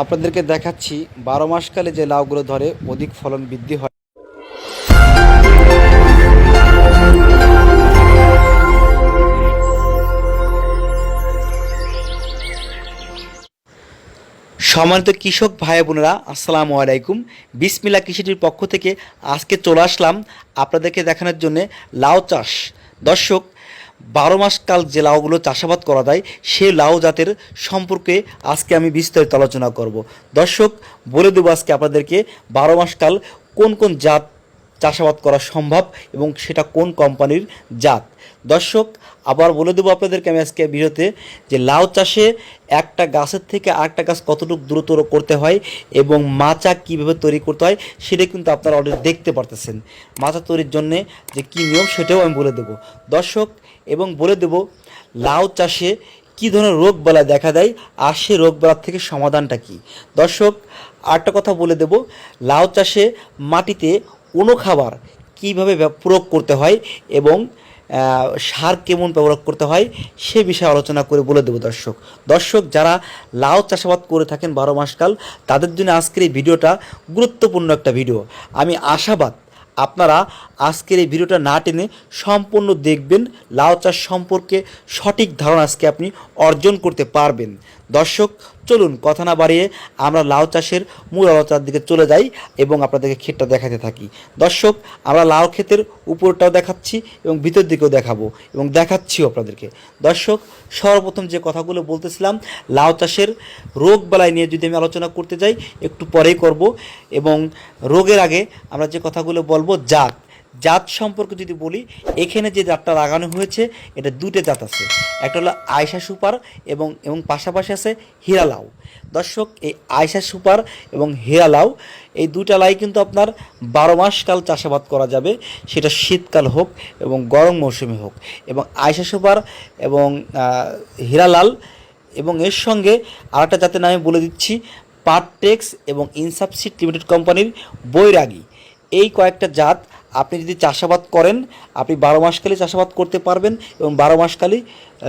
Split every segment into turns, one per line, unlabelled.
আপনাদেরকে দেখাচ্ছি বারো মাসকালে যে লাউগুলো ধরে, অধিক ফলন বৃদ্ধি হয়। সম্মানিত কৃষক ভাই বোনেরা, আসসালামু আলাইকুম। বিসমিল্লা কৃষিটির পক্ষ থেকে আজকে চলে আসলাম আপনাদেরকে দেখানোর জন্য লাউ চাষ। দর্শক বারো মাস কাল যে লাউগুলো চাষাবাদ করা যায়, সে লাউ জাতের সম্পর্কে আজকে আমি বিস্তারিত আলোচনা করব। দর্শক, বলে দেবো আজকে আপনাদেরকে বারো মাস কাল কোন কোন জাত চাষাবাদ করা সম্ভব এবং সেটা কোন কোম্পানির জাত? দর্শক, আবার বলে দেবো আপনাদেরকে আমি আজকে ভিডিওতে যে লাউ চাষে একটা গাছের থেকে আরেকটা গাছ কতটুকু দ্রুত করতে হয় এবং মাচা কীভাবে তৈরি করতে হয় সেটা কিন্তু আপনারা অলরেডি দেখতে পারতেছেন। মাচা তৈরির জন্যে যে কী নিয়ম সেটাও আমি বলে দেবো। দর্শক, এবং বলে দেবো, লাউ চাষে কী ধরনের রোগ বেলা দেখা দেয় আর সে রোগ বেলার থেকে সমাধানটা কী? দর্শক, আরেকটা কথা বলে দেব, লাউ চাষে মাটিতে কোনো খাবার কীভাবে প্রয়োগ করতে হয় এবং সার কেমন ব্যবহার করতে হয় সে বিষয়ে আলোচনা করে বলে দেবো দর্শক। দর্শক, যারা লাউ চাষাবাদ করে থাকেন বারো মাসকাল তাদের জন্য আজকের এই ভিডিওটা গুরুত্বপূর্ণ একটা ভিডিও। আমি আশাবাদ আপনারা আজকের এই ভিডিওটা না টেনে সম্পূর্ণ দেখবেন, লাউ চাষ সম্পর্কে সঠিক ধারণা আজকে আপনি অর্জন করতে পারবেন। দর্শক, চলুন কথা না বাড়িয়ে আমরা লাউ চাষের মূল আলোচনার দিকে চলে যাই এবং আপনাদেরকে ক্ষেতটা দেখাতে থাকি। দর্শক, আমরা লাউ ক্ষেতের উপরটাও দেখাচ্ছি এবং ভিতর দিকেও দেখাবো এবং দেখাচ্ছিও আপনাদেরকে। দর্শক, সর্বপ্রথম যে কথাগুলো বলতেছিলাম, লাউ চাষের রোগ বালাই নিয়ে যদি আমি আলোচনা করতে যাই, একটু পরেই করব এবং রোগের আগে আমরা যে কথাগুলো বলব জাত। জাত সম্পর্কে যদি বলি, এখানে যে জাতটা লাগানো হয়েছে, এটা দুটো জাত আছে। একটা হলো আয়সা সুপার এবং এবং পাশাপাশি আছে হীরালাউ দর্শক, এই আয়সা সুপার এবং হীরালাউ এই দুটা লাই কিন্তু আপনার বারো মাস কাল চাষাবাদ করা যাবে। সেটা শীতকাল হোক এবং গরম মৌসুমে হোক। এবং আয়সা সুপার এবং হীরালাল এবং এর সঙ্গে আরেকটা জাতের নামে বলে দিচ্ছি পারটেক্স এবং ইনসাবসিড লিমিটেড কোম্পানির বৈরাগী। এই কয়েকটা জাত আপনি যদি চাষাবাদ করেন, আপনি বারো মাসকালে চাষাবাদ করতে পারবেন এবং বারো মাসকালেই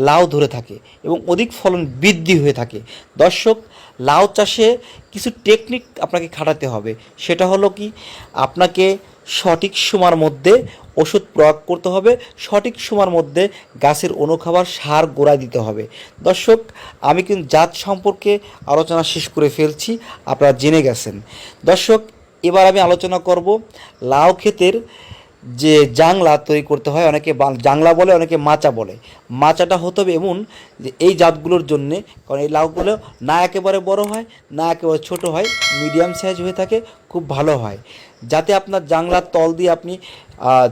লাউ ধরে থাকে এবং অধিক ফলন বৃদ্ধি হয়ে থাকে। দর্শক, লাউ চাষে কিছু টেকনিক আপনাকে খাটাতে হবে। সেটা হলো কি, আপনাকে সঠিক সময়ের মধ্যে ওষুধ প্রয়োগ করতে হবে, সঠিক সময়ের মধ্যে গাছের অনুখাবার সার গোড়ায় দিতে হবে। দর্শক, আমি কিন্তু জাত সম্পর্কে আলোচনা শেষ করে ফেলছি, আপনারা জেনে গেছেন। দর্শক এবার আমি আলোচনা করব লাউ ক্ষেতের যে জাংলা তৈরি করতে হয়, অনেকে জাংলা বলে, অনেকে মাচা বলে। মাচাটা হতে হবে এমন যে এই জাতগুলোর জন্যে, কারণ এই লাউগুলো না একেবারে বড় হয়, না একেবারে ছোট হয় মিডিয়াম সাইজ হয়ে থাকে, খুব ভালো হয়। যাতে আপনার জাংলার তল দিয়ে আপনি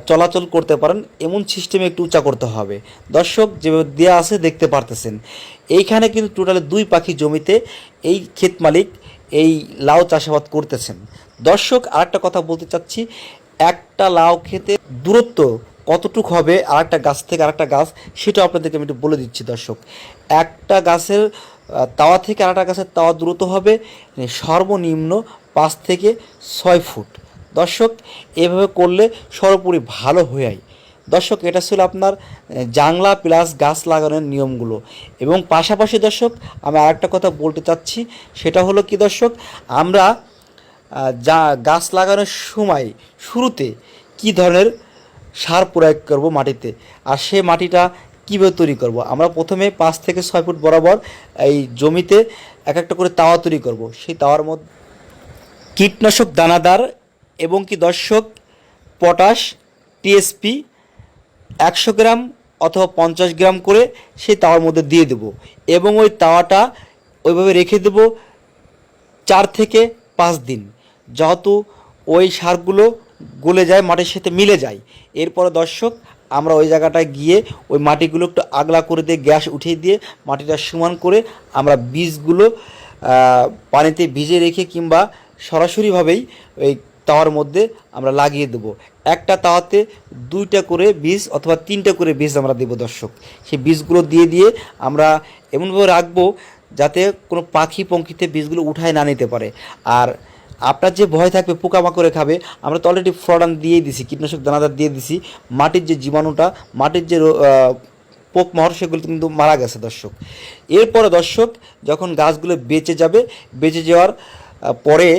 চলাচল করতে পারেন, এমন সিস্টেমে একটু উঁচা করতে হবে। দর্শক, যেভাবে দেওয়া আছে, দেখতে পারতেছেন। এইখানে কিন্তু টোটালে দুই পাখি জমিতে এই ক্ষেত মালিক এই লাউ চাষাবাদ করতেছেন। দর্শক আর একটা কথা বলতে চাচ্ছি। একটা লাউ খেতে দূরত্ব কতটুক হবে, আরেকটা গাছ থেকে আরেকটা গাছ সেটা আপনাদেরকে আমি একটু বলে দিচ্ছি দর্শক। একটা গাছের তাওয়া থেকে আরেকটা গাছের তাওয়া দূরত্ব হবে মানে সর্বনিম্ন পাঁচ থেকে ছয় ফুট। দর্শক, এভাবে করলে সর্বোপরি ভালো হয়ে দর্শক, এটা ছিল আপনার জাংলা প্লাস গাছ লাগানোর নিয়মগুলো। এবং পাশাপাশি দর্শক, আমি আরেকটা কথা বলতে চাচ্ছি, সেটা হলো কি দর্শক, আমরা যা গাছ লাগানোর সময় শুরুতে কি ধরনের সার প্রয়োগ করব মাটিতে? আর সে মাটিটা কীভাবে তৈরি করব? আমরা প্রথমে পাঁচ থেকে ছয় ফুট বরাবর এই জমিতে এক একটা করে তাওয়া তৈরি করব। সেই তাওয়ার মধ্যে কীটনাশক দানাদার এবং কি দর্শক পটাশ, টিএসপি একশো গ্রাম অথবা পঞ্চাশ গ্রাম করে সেই তাওয়ার মধ্যে দিয়ে দেব এবং ওই তাওয়াটা ওইভাবে রেখে দেব চার থেকে পাঁচ দিন। যেহেতু ওই সারগুলো গলে যায়, মাটির সাথে মিলে যায়। এরপরে দর্শক, আমরা ওই জায়গাটায় গিয়ে ওই মাটিগুলো একটু আগলা করে দিয়ে গ্যাস উঠিয়ে দিয়ে মাটিটা সমান করে আমরা বীজগুলো পানিতে ভিজে রেখে কিংবা সরাসরিভাবেই ওই তাওয়ার মধ্যে আমরা লাগিয়ে দেবো। একটা তাওয়াতে দুইটা করে বীজ অথবা তিনটা করে বীজ আমরা দেবো দর্শক। সেই বীজগুলো দিয়ে দিয়ে আমরা এমনভাবে রাখব যাতে কোনো পাখি পঙ্খিতে বীজগুলো উঠায় না নিতে পারে। আর আপনার যে ভয় থাকবে, পোকামাকড়ে খাবে, আমরা তো অলরেডি ফ্রডান দিয়ে দিছি, কীটনাশক দানাদার দিয়ে দিছি। মাটির যে জীবাণুটা, মাটির যে পোকমাহর সেগুলো কিন্তু মারা গেছে, দর্শক। এরপরে দর্শক, যখন গাছগুলো বেঁচে যাবে, বেঁচে যাওয়ার পরে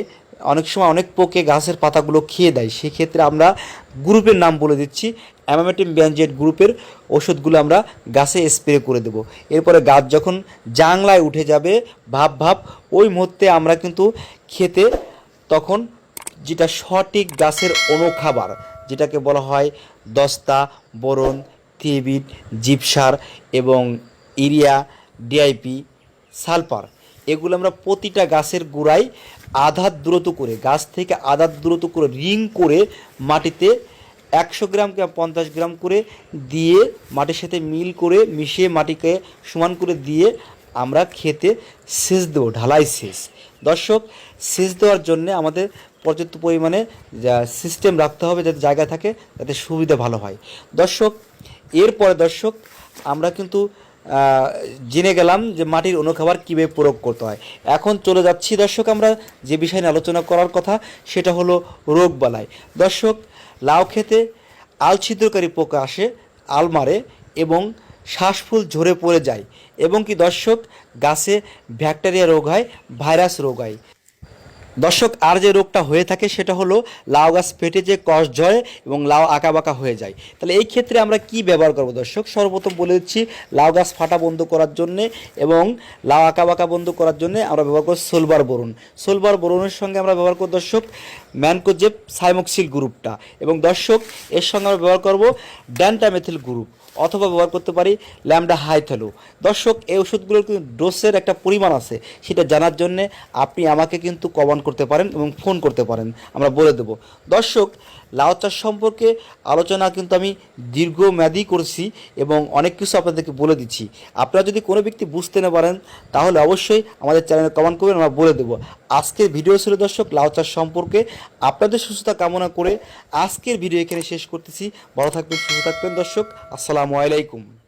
অনেক সময় অনেক পোকে গাছের পাতাগুলো খেয়ে দেয়। সেক্ষেত্রে আমরা গ্রুপের নাম বলে দিচ্ছি অ্যামামেটিম ব্যানজেট গ্রুপের ওষুধগুলো আমরা গাছে স্প্রে করে দেব। এরপরে গাছ যখন জাংলায় উঠে যাবে, ভাব ভাব, ওই মুহূর্তে আমরা কিন্তু খেতে তখন যেটা সঠিক গাছের অনুখাবার, যেটাকে বলা হয় দস্তা, বোরন, থিবিট, জিপসার এবং ইরিয়া, ডিআইপি, সালফার। এগুলো আমরা প্রতিটা গাছের গোড়ায় আধার দূরত্ব করে, গাছ থেকে আধার দূরত্ব করে, রিং করে মাটিতে একশো গ্রাম কিংবা পঞ্চাশ গ্রাম করে দিয়ে মাটির সাথে মিল করে মিশিয়ে মাটিকে সমান করে দিয়ে আমরা খেতে সেচ দেবো ঢালাই সেচ দর্শক সেচ দেওয়ার জন্য আমাদের পর্যাপ্ত পরিমাণে সিস্টেম রাখতে হবে, যাতে জায়গা থাকে, যাতে সুবিধা ভালো হয়। দর্শক, এরপরে দর্শক, আমরা কিন্তু জেনে গেলাম যে মাটির অনুখাবার কীভাবে প্রয়োগ করতে হয়। এখন চলে যাচ্ছি দর্শক আমরা যে বিষয় নিয়ে আলোচনা করার কথা, সেটা হলো রোগ বালাই। দর্শক, লাউ খেতে আল ছিদ্রকারী পোকা আসে আলমারে এবং শ্বাসফুল ঝরে পড়ে যায় এবং কি দর্শক গাছে ব্যাকটেরিয়া রোগ হয় ভাইরাস রোগ হয়। দর্শক, আর যে রোগটা হয়ে থাকে সেটা হলো লাউ গাছ ফেটে যে কষ ঝরে এবং লাউ আঁকাবাঁকা হয়ে যায়। তাহলে এই ক্ষেত্রে আমরা কি ব্যবহার করব দর্শক? সর্বপ্রথম বলে দিচ্ছি, লাউ গাছ ফাটা বন্ধ করার জন্যে এবং লাউ আঁকাবাঁকা বন্ধ করার জন্য আমরা ব্যবহার করব সোলবার বরুণ। সোলবার বরুণের সঙ্গে আমরা ব্যবহার করব দর্শক, ম্যানকোজেব সাইমক্সিল গ্রুপটা এবং দর্শক, এর সঙ্গে আমরা ব্যবহার করব ড্যান্টামেথিল গ্রুপ অথবা ব্যবহার করতে পারি ল্যামডা হাইথ্যালো দর্শক, এই ওষুধগুলোর কিন্তু ডোসের একটা পরিমাণ আছে, সেটা জানার জন্যে আপনি আমাকে কিন্তু কমেন্ট করতে পারেন এবং ফোন করতে পারেন। আমরা বলে দেব। দর্শক, লাউ চাষ সম্পর্কে আলোচনা কিন্তু আমি দীর্ঘমেয়াদী করছি এবং অনেক কিছু আপনাদেরকে বলে দিচ্ছি। আপনারা যদি কোনো ব্যক্তি বুঝতে না পারেন, তাহলে অবশ্যই আমাদের চ্যানেলে কমেন্ট করবেন, আমরা বলে দেবো। আজকের ভিডিও ছিল দর্শক, লাউ চাষ সম্পর্কে। আপনাদের সুস্থতা কামনা করে আজকের ভিডিও এখানে শেষ করতেছি। ভালো থাকবেন, সুস্থ থাকবেন দর্শক। আসসালামু আলাইকুম।